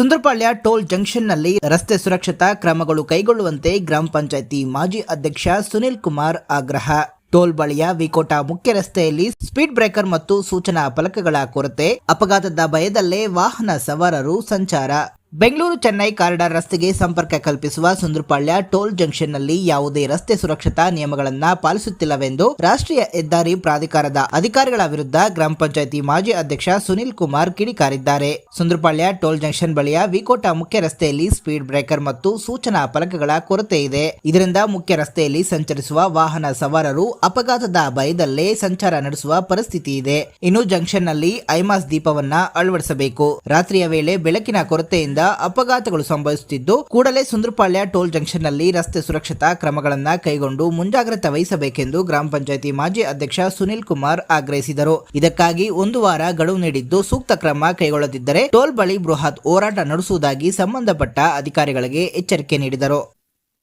Sundarapalya toll ಜಂಕ್ಷನ್ನಲ್ಲಿ ರಸ್ತೆ ಸುರಕ್ಷತಾ ಕ್ರಮಗಳು ಕೈಗೊಳ್ಳುವಂತೆ ಗ್ರಾಮ ಪಂಚಾಯಿತಿ ಮಾಜಿ ಅಧ್ಯಕ್ಷ ಸುನಿಲ್ ಕುಮಾರ್ ಆಗ್ರಹ. ಟೋಲ್ ಬಳಿಯ ವಿಕೋಟ ಮುಖ್ಯ ರಸ್ತೆಯಲ್ಲಿ ಸ್ಪೀಡ್ ಬ್ರೇಕರ್ ಮತ್ತು ಸೂಚನಾ ಫಲಕಗಳ ಕೊರತೆ, ಅಪಘಾತದ ಭಯದಲ್ಲೇ ವಾಹನ ಸವಾರರು ಸಂಚಾರ. ಬೆಂಗಳೂರು ಚೆನ್ನೈ ಕಾರಿಡಾರ್ ರಸ್ತೆಗೆ ಸಂಪರ್ಕ ಕಲ್ಪಿಸುವ ಸುಂದರಪಾಳ್ಯ ಟೋಲ್ ಜಂಕ್ಷನ್ನಲ್ಲಿ ಯಾವುದೇ ರಸ್ತೆ ಸುರಕ್ಷತಾ ನಿಯಮಗಳನ್ನು ಪಾಲಿಸುತ್ತಿಲ್ಲವೆಂದು ರಾಷ್ಟ್ರೀಯ ಹೆದ್ದಾರಿ ಪ್ರಾಧಿಕಾರದ ಅಧಿಕಾರಿಗಳ ವಿರುದ್ಧ ಗ್ರಾಮ ಪಂಚಾಯಿತಿ ಮಾಜಿ ಅಧ್ಯಕ್ಷ ಸುನಿಲ್ ಕುಮಾರ್ ಕಿಡಿಕಾರಿದ್ದಾರೆ. ಸುಂದರಪಾಳ್ಯ ಟೋಲ್ ಜಂಕ್ಷನ್ ಬಳಿಯ ವಿಕೋಟ ಮುಖ್ಯ ರಸ್ತೆಯಲ್ಲಿ ಸ್ಪೀಡ್ ಬ್ರೇಕರ್ ಮತ್ತು ಸೂಚನಾ ಫಲಕಗಳ ಕೊರತೆ ಇದೆ. ಇದರಿಂದ ಮುಖ್ಯ ರಸ್ತೆಯಲ್ಲಿ ಸಂಚರಿಸುವ ವಾಹನ ಸವಾರರು ಅಪಘಾತದ ಭಯದಲ್ಲೇ ಸಂಚಾರ ನಡೆಸುವ ಪರಿಸ್ಥಿತಿ ಇದೆ. ಇನ್ನು ಜಂಕ್ಷನ್ನಲ್ಲಿ ಐಮಾಸ್ ದೀಪವನ್ನ ಅಳವಡಿಸಬೇಕು. ರಾತ್ರಿಯ ವೇಳೆ ಬೆಳಕಿನ ಕೊರತೆಯಿಂದ ಅಪಘಾತಗಳು ಸಂಭವಿಸುತ್ತಿದ್ದು, ಕೂಡಲೇ ಸುಂದರಪಾಳ್ಯ ಟೋಲ್ ಜಂಕ್ಷನ್ನಲ್ಲಿ ರಸ್ತೆ ಸುರಕ್ಷತಾ ಕ್ರಮಗಳನ್ನ ಕೈಗೊಂಡು ಮುಂಜಾಗ್ರತೆ ವಹಿಸಬೇಕೆಂದು ಗ್ರಾಮ ಪಂಚಾಯಿತಿ ಮಾಜಿ ಅಧ್ಯಕ್ಷ ಸುನಿಲ್ ಕುಮಾರ್ ಆಗ್ರಹಿಸಿದರು. ಇದಕ್ಕಾಗಿ ಒಂದು ವಾರ ಗಡುವು ನೀಡಿದ್ದು ಸೂಕ್ತ ಕ್ರಮ ಕೈಗೊಳ್ಳದಿದ್ದರೆ ಟೋಲ್ ಬಳಿ ಬೃಹತ್ ಹೋರಾಟ ನಡೆಸುವುದಾಗಿ ಸಂಬಂಧಪಟ್ಟ ಅಧಿಕಾರಿಗಳಿಗೆ ಎಚ್ಚರಿಕೆ ನೀಡಿದರು.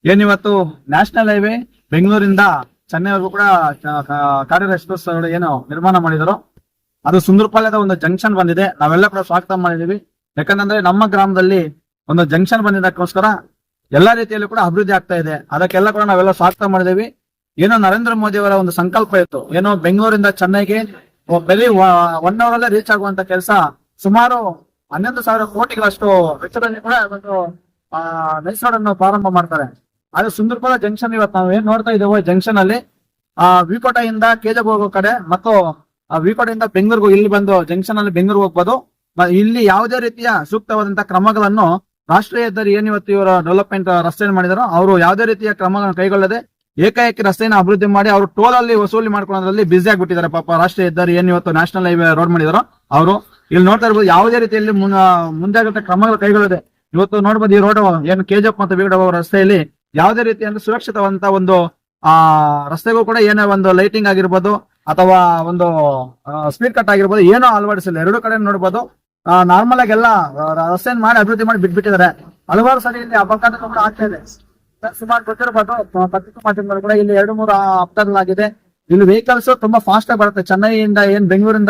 ಏನಿವತ್ತು ನ್ಯಾಷನಲ್ ಹೈವೇ ಬೆಂಗಳೂರಿಂದ ಚೆನ್ನೈವರೆಗೂ ಕೂಡ ಕಾರಿಡಾರ್ ಎಕ್ಸ್ಪ್ರೆಸ್ ಏನು ನಿರ್ಮಾಣ ಮಾಡಿದರು, ಅದು ಸುಂದರಪಾಳ್ಯದ ಒಂದು ಜಂಕ್ಷನ್ ಬಂದಿದೆ. ನಾವೆಲ್ಲ ಕೂಡ ಸ್ವಾಗತ ಮಾಡಿದೀವಿ ಯಾಕಂದ್ರೆ ನಮ್ಮ ಗ್ರಾಮದಲ್ಲಿ ಒಂದು ಜಂಕ್ಷನ್ ಬಂದಿದ್ದಕ್ಕೋಸ್ಕರ ಎಲ್ಲಾ ರೀತಿಯಲ್ಲೂ ಕೂಡ ಅಭಿವೃದ್ಧಿ ಆಗ್ತಾ ಇದೆ. ಅದಕ್ಕೆಲ್ಲ ಕೂಡ ನಾವೆಲ್ಲ ಸ್ವಾಗತ ಮಾಡಿದೀವಿ ಏನೋ ನರೇಂದ್ರ ಮೋದಿ ಅವರ ಒಂದು ಸಂಕಲ್ಪ ಇತ್ತು. ಏನೋ ಬೆಂಗಳೂರಿಂದ ಚೆನ್ನೈಗೆ ಬೆಲಿ ಒನ್ ಅವರ್ ಅಲ್ಲೇ ರೀಚ್ ಆಗುವಂತ ಕೆಲಸ ಸುಮಾರು ಹನ್ನೊಂದು ಸಾವಿರ ಕೋಟಿಗಳಷ್ಟು ವೆಚ್ಚದಲ್ಲಿ ಕೂಡ ಒಂದು, ಆ ನೈಸ್ ಅನ್ನು ಪ್ರಾರಂಭ ಮಾಡ್ತಾರೆ. ಆದ್ರೆ ಸುಂದರ್ಪುರ ಜಂಕ್ಷನ್ ಇವತ್ತು ನಾವು ಏನ್ ನೋಡ್ತಾ ಇದ್ದೇವೆ ಜಂಕ್ಷನ್ ಅಲ್ಲಿ, ಆ, ವಿಕೋಟೆಯಿಂದ ಕೇಜಗ್ ಹೋಗೋ ಕಡೆ ಮತ್ತು, ಆ, ವಿಕೋಟೆಯಿಂದ ಬೆಂಗಳೂರಿಗೆ ಇಲ್ಲಿ ಬಂದು ಜಂಕ್ಷನ್ ಅಲ್ಲಿ ಬೆಂಗಳೂರಿಗೆ ಹೋಗ್ಬೋದು. ಇಲ್ಲಿ ಯಾವುದೇ ರೀತಿಯ ಸೂಕ್ತವಾದಂತಹ ಕ್ರಮಗಳನ್ನು ರಾಷ್ಟ್ರೀಯ ಹೆದ್ದಾರಿ ಏನ್ ಇವತ್ತು ಇವರ ಡೆವಲಪ್ಮೆಂಟ್ ರಸ್ತೆಯನ್ನು ಮಾಡಿದಾರೋ, ಅವರು ಯಾವುದೇ ರೀತಿಯ ಕ್ರಮಗಳನ್ನು ಕೈಗೊಳ್ಳದೆ ಏಕಾಏಕಿ ರಸ್ತೆಯನ್ನು ಅಭಿವೃದ್ಧಿ ಮಾಡಿ ಅವರು ಟೋಲ್ ಅಲ್ಲಿ ವಸೂಲಿ ಮಾಡ್ಕೊಳ್ಳೋದ್ರಲ್ಲಿ ಬಿಸಿ ಆಗಿಬಿಟ್ಟಿದ್ದಾರೆ. ಪಾಪ ರಾಷ್ಟ್ರೀಯ ಹೆದ್ದಾರಿ ಏನ್ ಇವತ್ತು ನ್ಯಾಷನಲ್ ಹೈವೇ ರೋಡ್ ಮಾಡಿದಾರೋ, ಅವರು ಇಲ್ಲಿ ನೋಡ್ತಾ ಇರ್ಬೋದು ಯಾವುದೇ ರೀತಿಯಲ್ಲಿ ಮುಂದಾಗುತ್ತೆ ಕ್ರಮಗಳು ಕೈಗೊಳ್ಳದೆ. ಇವತ್ತು ನೋಡ್ಬೋದು ಈ ರೋಡ್ ಏನು ಕೆಜಿಎಫ್ ಮತ್ತು ಬಿಗಡ ರಸ್ತೆಯಲ್ಲಿ ಯಾವುದೇ ರೀತಿಯ ಸುರಕ್ಷಿತವಂತ ಒಂದು, ಆ, ರಸ್ತೆಗೂ ಕೂಡ ಏನೇ ಒಂದು ಲೈಟಿಂಗ್ ಆಗಿರ್ಬೋದು ಅಥವಾ ಒಂದು ಸ್ಪೀಡ್ ಕಟ್ ಆಗಿರ್ಬೋದು, ಏನೋ ಅಳವಡಿಸಿಲ್ಲ. ಎರಡು ಕಡೆ ನೋಡ್ಬೋದು. ನಾರ್ಮಲ್ ಆಗಿ ಎಲ್ಲ ರಸ್ತೆ ಮಾಡಿ ಅಭಿವೃದ್ಧಿ ಮಾಡಿ ಬಿಟ್ಬಿಟ್ಟಿದ್ದಾರೆ. ಹಲವಾರು ಸರಿ ಇಲ್ಲಿ ಅಪಘಾತ ಕೂಡ ಆಗ್ತಾ ಇದೆ. ಸುಮಾರು ಗೊತ್ತಿರಬಹುದು ಪತ್ರಿಕಾ ಮಾಧ್ಯಮಗಳು ಕೂಡ ಇಲ್ಲಿ ಎರಡು, ಮೂರು ಅಪಘಾತಗಳಾಗಿದೆ ಇಲ್ಲಿ ವೆಹಿಕಲ್ಸ್ ತುಂಬಾ ಫಾಸ್ಟ್ ಆಗಿ ಬರುತ್ತೆ. ಚೆನ್ನೈಯಿಂದ ಏನ್ ಬೆಂಗಳೂರಿಂದ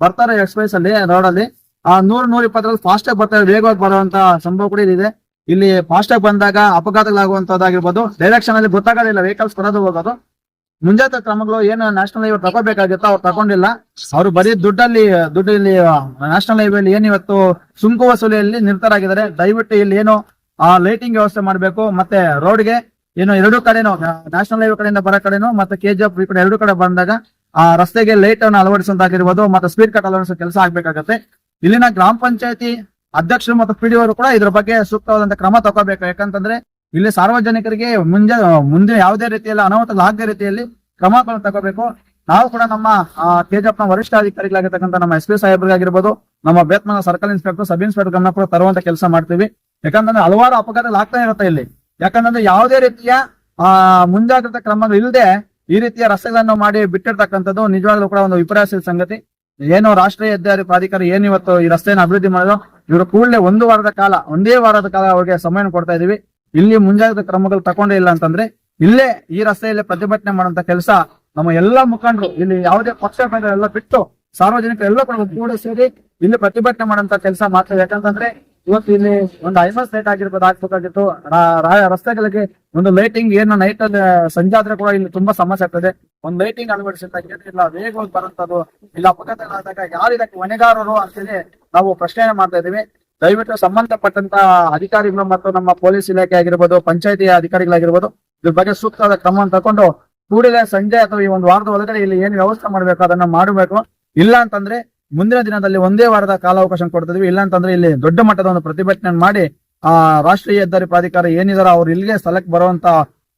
ಬರ್ತಾರೆ ಎಕ್ಸ್ಪ್ರೆಸ್ ಅಲ್ಲಿ ರೋಡ್ ಅಲ್ಲಿ. ಆ, ನೂರ್, ನೂರ ಇಪ್ಪತ್ತರಲ್ಲಿ ಫಾಸ್ಟ್ ಆಗಿ ಬರ್ತಾರೆ, ವೇಗವಾಗಿ ಬರುವಂತ ಸಂಭವ ಕೂಡ ಇದೆ ಇಲ್ಲಿ ಫಾಸ್ಟ್ ಆಗಿ ಬಂದಾಗ ಅಪಘಾತಗಳಾಗುವಂತದ್ದಾಗಿರ್ಬೋದು. ಡೈರೆಕ್ಷನ್ ಅಲ್ಲಿ ಗೊತ್ತಾಗೋದಿಲ್ಲ ವೆಹಿಕಲ್ಸ್ ಬರೋದು ಹೋಗೋದು. ಮುಂಜಾಗ್ರತಾ ಕ್ರಮಗಳು ಏನು ನ್ಯಾಷನಲ್ ಹೈವೇ ತಗೋಬೇಕಾಗಿತ್ತು ಅವ್ರು ತಗೊಂಡಿಲ್ಲ. ಅವ್ರು ಬರೀ ದುಡ್ಡಲ್ಲಿ ದುಡ್ಡು ಇಲ್ಲಿ ನ್ಯಾಷನಲ್ ಹೈವೇ ಏನ್ ಇವತ್ತು ಸುಂಕು ವಸೂಲಿಯಲ್ಲಿ ನಿರತರಾಗಿದ್ದಾರೆ. ದಯವಿಟ್ಟು ಇಲ್ಲಿ ಏನು, ಆ ಲೈಟಿಂಗ್ ವ್ಯವಸ್ಥೆ ಮಾಡಬೇಕು. ಮತ್ತೆ ರೋಡ್ಗೆ ಏನು ಎರಡು ಕಡೆನೂ ನ್ಯಾಷನಲ್ ಹೈವೇ ಕಡೆಯಿಂದ ಬರೋ ಕಡೆನೂ ಮತ್ತೆ ಕೆಜಿಎಫ್ ಈ ಕಡೆ ಎರಡು ಕಡೆ ಬಂದಾಗ, ಆ, ರಸ್ತೆಗೆ ಲೈಟ್ ಅನ್ನು ಅಳವಡಿಸುವಂತಾಗಿರ್ಬೋದು ಮತ್ತೆ ಸ್ಪೀಡ್ ಕಟ್ ಅಳವಡಿಸೋ ಕೆಲಸ ಆಗ್ಬೇಕಾಗತ್ತೆ. ಇಲ್ಲಿನ ಗ್ರಾಮ ಪಂಚಾಯತಿ ಅಧ್ಯಕ್ಷರು ಮತ್ತು ಪಿ ಅವರು ಕೂಡ ಇದ್ರ ಬಗ್ಗೆ ಸೂಕ್ತವಾದಂತ ಕ್ರಮ ತಗೋಬೇಕು. ಯಾಕಂತಂದ್ರೆ ಇಲ್ಲಿ ಸಾರ್ವಜನಿಕರಿಗೆ ಮುಂದೆ ಮುಂದೆ ಯಾವುದೇ ರೀತಿಯಲ್ಲಿ ಅನಾಹುತಗಳಾಗದ ರೀತಿಯಲ್ಲಿ ಕ್ರಮಗಳನ್ನು ತಗೋಬೇಕು. ನಾವು ಕೂಡ ನಮ್ಮ ತೇಜಪ್ನ ವರಿಷ್ಠ ಅಧಿಕಾರಿಗಳಾಗಿರ್ತಕ್ಕಂಥ ನಮ್ಮ ಎಸ್ ಪಿ ಸಾಹೇಬ್ರಿಗಾಗಿರ್ಬೋದು, ನಮ್ಮ ಬೇತ್ಮನ ಸರ್ಕಲ್ ಇನ್ಸ್ಪೆಕ್ಟರ್, ಸಬ್ ಇನ್ಸ್ಪೆಕ್ಟರ್ ಗಮನ ಕೂಡ ತರುವಂತ ಕೆಲಸ ಮಾಡ್ತೀವಿ. ಯಾಕಂದ್ರೆ ಹಲವಾರು ಅಪಘಾತಗಳು ಆಗ್ತಾ ಇರುತ್ತೆ ಇಲ್ಲಿ. ಯಾಕಂದ್ರೆ ಯಾವುದೇ ರೀತಿಯ, ಆ, ಮುಂಜಾಗ್ರತಾ ಕ್ರಮಗಳು ಇಲ್ಲದೆ ಈ ರೀತಿಯ ರಸ್ತೆಗಳನ್ನು ಮಾಡಿ ಬಿಟ್ಟಿರ್ತಕ್ಕಂಥದ್ದು ನಿಜವಾಗ್ಲೂ ಕೂಡ ಒಂದು ವಿಪರ್ಯಾಸದ ಸಂಗತಿ. ಏನು ರಾಷ್ಟ್ರೀಯ ಹೆದ್ದಾರಿ ಪ್ರಾಧಿಕಾರ ಏನಿವತ್ತು ಈ ರಸ್ತೆಯನ್ನು ಅಭಿವೃದ್ಧಿ ಮಾಡೋದು, ಇವರು ಕೂಡಲೇ ಒಂದು ವಾರದ ಕಾಲ, ಒಂದೇ ವಾರದ ಕಾಲ ಅವರಿಗೆ ಸಮಯ ಕೊಡ್ತಾ ಇದೀವಿ. ಇಲ್ಲಿ ಮುಂಜಾಗ್ರತಾ ಕ್ರಮಗಳು ತಗೊಂಡೇ ಇಲ್ಲ ಅಂತಂದ್ರೆ ಇಲ್ಲೇ ಈ ರಸ್ತೆಯಲ್ಲೇ ಪ್ರತಿಭಟನೆ ಮಾಡುವಂತ ಕೆಲಸ ನಮ್ಮ ಎಲ್ಲಾ ಮುಖಂಡರು, ಇಲ್ಲಿ ಯಾವುದೇ ಪಕ್ಷ ಎಲ್ಲ ಬಿಟ್ಟು ಸಾರ್ವಜನಿಕರು ಎಲ್ಲ ಕೂಡ ಕೂಡ ಸೇರಿ ಇಲ್ಲಿ ಪ್ರತಿಭಟನೆ ಮಾಡುವಂತ ಕೆಲಸ ಮಾತ್ರ ಯಾಕಂತಂದ್ರೆ ಇವತ್ತು ಇಲ್ಲಿ ಒಂದು ಐಮಸ್ ಲೈಟ್ ಆಗಿರ್ಬೋದು ಹಾಕ್ಬೇಕಾಗಿತ್ತು ರಸ್ತೆಗಳಿಗೆ ಒಂದು ಲೈಟಿಂಗ್ ಏನು ನೈಟ್ ಅಲ್ಲಿ ಆದ್ರೆ ಕೂಡ ಇಲ್ಲಿ ತುಂಬಾ ಸಮಸ್ಯೆ ಆಗ್ತದೆ. ಒಂದು ಲೈಟಿಂಗ್ ಅಳವಡಿಸಿದಾಗ ಏನಿಲ್ಲ ವೇಗವಾಗಿ ಬರುವಂತದ್ದು, ಇಲ್ಲ ಅಪಘಾತಗಳಾದಾಗ ಯಾರು ಇದಕ್ಕೆ ಹೊಣೆಗಾರರು ಅಂತೇಳಿ ನಾವು ಪ್ರಶ್ನೆ ಮಾಡ್ತಾ ಇದೀವಿ ದಯವಿಟ್ಟು ಸಂಬಂಧಪಟ್ಟಂತ ಅಧಿಕಾರಿಗಳು ಮತ್ತು ನಮ್ಮ ಪೊಲೀಸ್ ಇಲಾಖೆ ಆಗಿರ್ಬೋದು, ಪಂಚಾಯತಿ ಅಧಿಕಾರಿಗಳಾಗಿರ್ಬೋದು, ಇದ್ರ ಬಗ್ಗೆ ಸೂಕ್ತವಾದ ಕ್ರಮವನ್ನು ತಗೊಂಡು ಕೂಡಲೇ ಸಂಜೆ ಅಥವಾ ಈ ಒಂದು ವಾರದ ಒಳಗಡೆ ಇಲ್ಲಿ ಏನು ವ್ಯವಸ್ಥೆ ಮಾಡಬೇಕು ಅದನ್ನ ಮಾಡಬೇಕು. ಇಲ್ಲ ಅಂತಂದ್ರೆ ಮುಂದಿನ ದಿನದಲ್ಲಿ ಒಂದೇ ವಾರದ ಕಾಲಾವಕಾಶ ಕೊಡ್ತಿದ್ವಿ. ಇಲ್ಲ ಅಂತಂದ್ರೆ ಇಲ್ಲಿ ದೊಡ್ಡ ಮಟ್ಟದ ಒಂದು ಪ್ರತಿಭಟನೆ ಮಾಡಿ, ಆ, ರಾಷ್ಟ್ರೀಯ ಹೆದ್ದಾರಿ ಪ್ರಾಧಿಕಾರ ಏನಿದಾರ ಅವ್ರು ಇಲ್ಲಿಗೆ ಸ್ಥಳಕ್ಕೆ ಬರುವಂತ,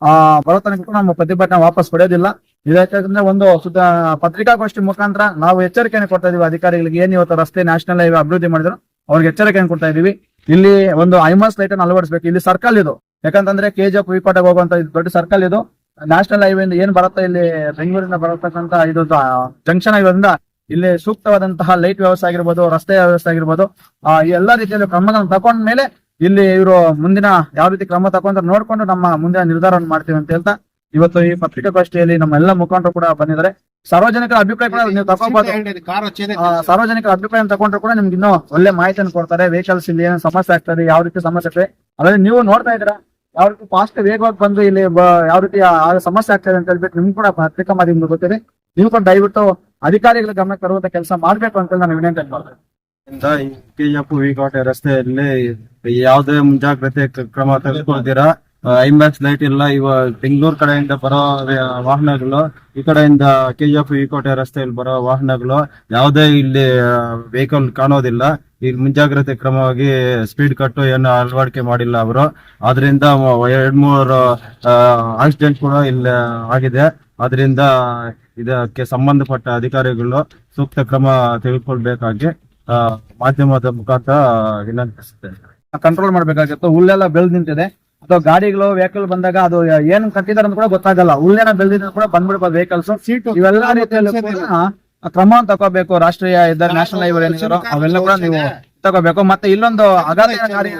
ಆ ಬರೋ ಕೂಡ ನಮ್ಮ ಪ್ರತಿಭಟನೆ ವಾಪಸ್ ಪಡೆಯೋದಿಲ್ಲ ಇದಕ್ಕೆ ಒಂದು ಸುದ್ದ ಪತ್ರಿಕಾಗೋಷ್ಠಿ ಮುಖಾಂತರ ನಾವು ಎಚ್ಚರಿಕೆಯನ್ನು ಕೊಡ್ತಾ ಇದೀವಿ. ಅಧಿಕಾರಿಗಳಿಗೆ ಏನ್ ಇವತ್ತು ರಸ್ತೆ ನ್ಯಾಷನಲ್ ಹೈವೇ ಅಭಿವೃದ್ಧಿ ಮಾಡಿದ್ರು. ಅವ್ರಿಗೆ ಎಚ್ಚರಿಕೆಯನ್ನು ಕೊಡ್ತಾ ಇದೀವಿ ಇಲ್ಲಿ ಒಂದು ಐಮಾಸ್ ಲೈಟ್ ಅನ್ನು ಅಳವಡಿಸಬೇಕು. ಇಲ್ಲಿ ಸರ್ಕಲ್ ಇದು. ಯಾಕಂತಂದ್ರೆ ಕೆ ಜಿ ಎಫ್ ವಿಕೋಟೆಗೆ ಹೋಗುವಂತ ದೊಡ್ಡ ಸರ್ಕಲ್ ಇದು. ನ್ಯಾಷನಲ್ ಹೈವೇ ಏನ್ ಬರುತ್ತೆ ಇಲ್ಲಿ ಬೆಂಗಳೂರಿಂದ ಬರತಕ್ಕಂತ ಇದು ಜಂಕ್ಷನ್ ಆಗಿರೋದ್ರಿಂದ ಇಲ್ಲಿ ಸೂಕ್ತವಾದಂತಹ ಲೈಟ್ ವ್ಯವಸ್ಥೆ ಆಗಿರ್ಬೋದು, ರಸ್ತೆ ವ್ಯವಸ್ಥೆ ಆಗಿರ್ಬೋದು, ಆ ಎಲ್ಲಾ ರೀತಿಯಲ್ಲಿ ಕ್ರಮಗಳನ್ನು ತಕೊಂಡ ಮೇಲೆ ಇಲ್ಲಿ ಇವರು ಮುಂದಿನ ಯಾವ ರೀತಿ ಕ್ರಮ ತಗೊಂಡ್ರೆ ನೋಡ್ಕೊಂಡು ನಮ್ಮ ಮುಂದಿನ ನಿರ್ಧಾರವನ್ನು ಮಾಡ್ತೀವಿ ಅಂತ ಹೇಳ್ತಾ, ಇವತ್ತು ಈ ಪತ್ರಿಕಾಗೋಷ್ಠಿಯಲ್ಲಿ ನಮ್ಮ ಎಲ್ಲ ಮುಖಂಡರು ಕೂಡ ಬಂದಿದ್ದಾರೆ. ಸಾರ್ವಜನಿಕರ ಅಭಿಪ್ರಾಯ ಕೂಡ ನೀವು ತಗೋಬಹುದು ಕಾರ್ ಸಾರ್ವಜನಿಕರ ಅಭಿಪ್ರಾಯ ತಗೊಂಡ್ರೆ ಕೂಡ ನಿಮ್ಗೆ ಇನ್ನೂ ಒಳ್ಳೆ ಮಾಹಿತಿಯನ್ನು ಕೊಡ್ತಾರೆ. ವೆಹಿಕಲ್ಸ್ ಇಲ್ಲಿ ಏನು ಸಮಸ್ಯೆ ಆಗ್ತದೆ ಯಾವ ರೀತಿ ಸಮಸ್ಯೆ ಆಗ್ತದೆ. ಅದೇ ನೀವು ನೋಡ್ತಾ ಇದ್ದೀರಾ ಯಾವ ರೀತಿ ಫಾಸ್ಟ್ ವೇಗವಾಗಿ ಬಂದು ಇಲ್ಲಿ ಯಾವ ರೀತಿ ಸಮಸ್ಯೆ ಆಗ್ತದೆ ಅಂತ ಹೇಳ್ಬಿಟ್ಟು ನಿಮ್ಗೆ ಕೂಡ ಪತ್ರಿಕ ಮಾಧ್ಯಮ ಗೊತ್ತಿದೆ. ನೀವು ಕೂಡ ದಯವಿಟ್ಟು ಅಧಿಕಾರಿಗಳ ಗಮನಕ್ಕೆ ತರುವಂತ ಕೆಲಸ ಮಾಡ್ಬೇಕು ಅಂತ ನಾನು ವಿನಂತಿ ಮಾಡ್ತೇನೆ ರಸ್ತೆಯಲ್ಲಿ ಯಾವುದೇ ಮುಂಜಾಗ್ರತೆ ಕ್ರಮ ತೆಗೆದುಕೊಳ್ತೀರಾ? ಐಮ್ಯಾಕ್ಸ್ ಲೈಟ್ ಇಲ್ಲ, ಇವ ಬೆಂಗಳೂರು ಕಡೆಯಿಂದ ಬರೋ ವಾಹನಗಳು, ಈ ಕಡೆಯಿಂದ ಕೆಜಿಎಫ್ ವಿಕೋಟೆ ರಸ್ತೆಯಲ್ಲಿ ಬರೋ ವಾಹನಗಳು ಯಾವುದೇ ಇಲ್ಲಿ ವೆಹಿಕಲ್ ಕಾಣೋದಿಲ್ಲ. ಈಗ ಮುಂಜಾಗ್ರತೆ ಕ್ರಮವಾಗಿ ಸ್ಪೀಡ್ ಕಟ್ಟು ಏನು ಅಳವಡಿಕೆ ಮಾಡಿಲ್ಲ ಅವರು. ಆದ್ರಿಂದ ಎರಡ್ ಮೂರು ಆಕ್ಸಿಡೆಂಟ್ ಕೂಡ ಇಲ್ಲಿ ಆಗಿದೆ. ಅದರಿಂದ ಇದಕ್ಕೆ ಸಂಬಂಧಪಟ್ಟ ಅಧಿಕಾರಿಗಳು ಸೂಕ್ತ ಕ್ರಮ ತೆಗೆದುಕೊಳ್ಬೇಕಾಗಿ ಮಾಧ್ಯಮದ ಮುಖಾಂತರ ವಿನಂತಿಸುತ್ತೇನೆ. ಕಂಟ್ರೋಲ್ ಮಾಡ್ಬೇಕಾಗಿತ್ತು. ಹುಲ್ಲೆಲ್ಲ ಬೆಳೆದು ನಿಂತಿದೆ. ಅಥವಾ ಗಾಡಿಗಳು ವೆಹಿಕಲ್ ಬಂದಾಗ ಅದು ಏನ್ ಕಟ್ಟಿದಾರೆ ಅಂತ ಕೂಡ ಗೊತ್ತಾಗಲ್ಲ. ಉಲ್ಲೇನ ಬೆಳೆದಿದ್ರು ಕೂಡ ಬಂದ್ಬಿಡ್ಬೋದು ವೆಹಿಕಲ್ಸ್ ಸೀಟು ಇವೆಲ್ಲ ರೀತಿಯಲ್ಲಿ ಕ್ರಮ ತಗೋಬೇಕು. ರಾಷ್ಟ್ರೀಯ ಇದ್ದಾರೆ ನ್ಯಾಷನಲ್ ಹೈವೇ ಏನಿದ್ರು ಅವೆಲ್ಲ ಕೂಡ ನೀವು ತಗೋಬೇಕು. ಮತ್ತೆ ಇಲ್ಲೊಂದು ಅಗಾಧಕಾರಿ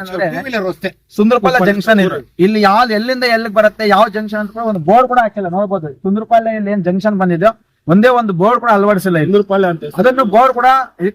ಸುಂದರಪಾಲ ಜಂಕ್ಷನ್ ಇದೆ. ಇಲ್ಲಿ ಯಾವ ಎಲ್ಲಿಂದ ಎಲ್ಲಿಗೆ ಬರುತ್ತೆ ಯಾವ ಜಂಕ್ಷನ್ ಅಂತ ಕೂಡ ಒಂದು ಬೋರ್ಡ್ ಕೂಡ ಹಾಕಿಲ್ಲ. ನೋಡ್ಬೋದು. ಸುಂದರಪಾಲ ಇಲ್ಲಿ ಏನ್ ಜಂಕ್ಷನ್ ಬಂದಿದೆಯೋ ಒಂದೇ ಒಂದು ಬೋರ್ಡ್ ಕೂಡ ಅಳವಡಿಸಿಲ್ಲ ಅಂತ. ಅದನ್ನು ಬೋರ್ಡ್ ಕೂಡ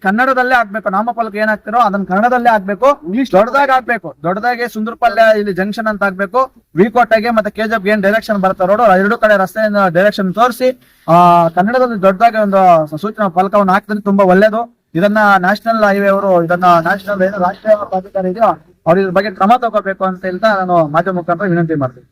ಕನ್ನಡದಲ್ಲೇ ಹಾಕ್ಬೇಕು. ನಾಮಫಲಕ ಏನ್ ಹಾಕ್ತಿರೋ ಅದನ್ನ ಕನ್ನಡದಲ್ಲೇ ಹಾಕ್ಬೇಕು. ಇಂಗ್ಲಿಷ್ ದೊಡ್ಡದಾಗಿ ಹಾಕ್ಬೇಕು. ದೊಡ್ಡದಾಗಿ ಸುಂದರಪಲ್ಯ ಇಲ್ಲಿ ಜಂಕ್ಷನ್ ಅಂತ ಹಾಕ್ಬೇಕು. ವಿಕೋಟೆಗೆ ಮತ್ತೆ ಕೆಜಿಎಫ್ ಏನ್ ಡೈರೆಕ್ಷನ್ ಬರ್ತಾ ರೋಡ್ ಎರಡು ಕಡೆ ರಸ್ತೆಯಿಂದ ಡೈರೆಕ್ಷನ್ ತೋರಿಸಿ. ಆ ಕನ್ನಡದಲ್ಲಿ ದೊಡ್ಡದಾಗಿ ಒಂದು ಸೂಚನಾ ಫಲಕವನ್ನು ಹಾಕಿದ್ರೆ ತುಂಬಾ ಒಳ್ಳೇದು. ಇದನ್ನ ನ್ಯಾಷನಲ್ ಹೈವೇ ಅವರು ಇದನ್ನ ನ್ಯಾಷನಲ್ ಏನು ರಾಷ್ಟ್ರೀಯ ಪ್ರಾಧಿಕಾರ ಇದೆಯೋ ಅವ್ರ ಇದ್ರ ಬಗ್ಗೆ ಕ್ರಮ ತಗೋಬೇಕು ಅಂತ ಹೇಳ್ತಾ ನಾನು ಮಾಧ್ಯಮ ಮುಖಾಂತರ ವಿನಂತಿ ಮಾಡ್ತೀನಿ.